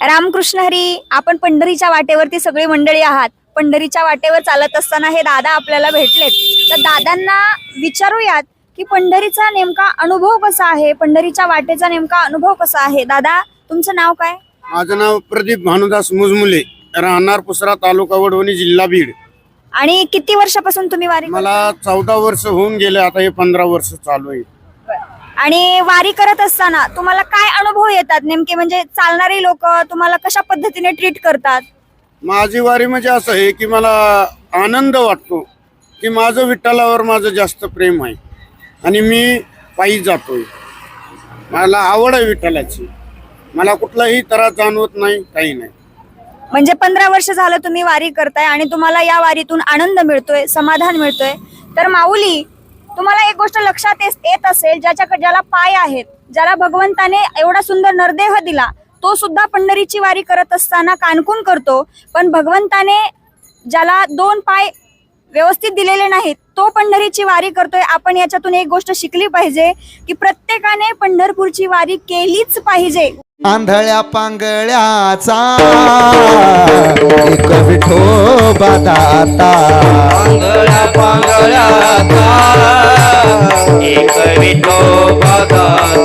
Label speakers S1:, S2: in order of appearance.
S1: रामकृष्ण हरी आपण पंढरीच्या वाटेवरती सगळी मंडळी आहात. पंढरीच्या वाटेवर चालत असताना हे दादा आपल्याला भेटलेत. तर दादांना विचारूयात की पंढरीचा नेमका अनुभव कसा आहे? पंढरीच्या वाटेचा नेमका अनुभव कसा आहे? दादा तुमचं नाव काय?
S2: माझं नाव प्रदीप भानुदास मुजमुले राहणार पुसरा तालुका वडवणी जिल्हा बीड.
S1: आणि किती वर्षापासून तुम्ही वारी
S2: मला चौदा वर्ष होऊन गेले आता हे पंधरा वर्ष चालू आहे.
S1: आणि वारी करत असताना तुम्हाला काय अनुभव येतात? नेमके म्हणजे चालणारे लोक तुम्हाला कशा पद्धतीने ट्रीट करतात?
S2: माझी वारी म्हणजे असं आहे की मला आनंद वाटतो की माझं विठ्ठलावर माझं जास्त प्रेम आहे आणि मी पायी जातोय. मला आवड आहे विठ्ठलाची. मला कुठलाही त्रास जाणवत नाही काही नाही.
S1: म्हणजे पंधरा वर्ष झालं तुम्ही वारी करताय आणि तुम्हाला या वारीतून आनंद मिळतोय समाधान मिळतोय. तर माऊली तुम्हाला एक गोष्ट लक्षात येत असेल ज्याच्याकडे ज्याला पाय आहेत ज्याला भगवंताने एवढा सुंदर नरदेह दिला तो सुद्धा पंढरीची वारी करत असताना कानकून करतो पण भगवंताने ज्याला दोन पाय व्यवस्थित दिलेले नाहीत तो पंढरीची वारी करतोय. आपण याच्यातून एक गोष्ट शिकली पाहिजे की प्रत्येकाने पंढरपूरची वारी केलीच पाहिजे.
S3: आंधळ्या पांगळ्याचा एक विठोबा दाता.
S4: पांगळ्या पांगळ्याचा एक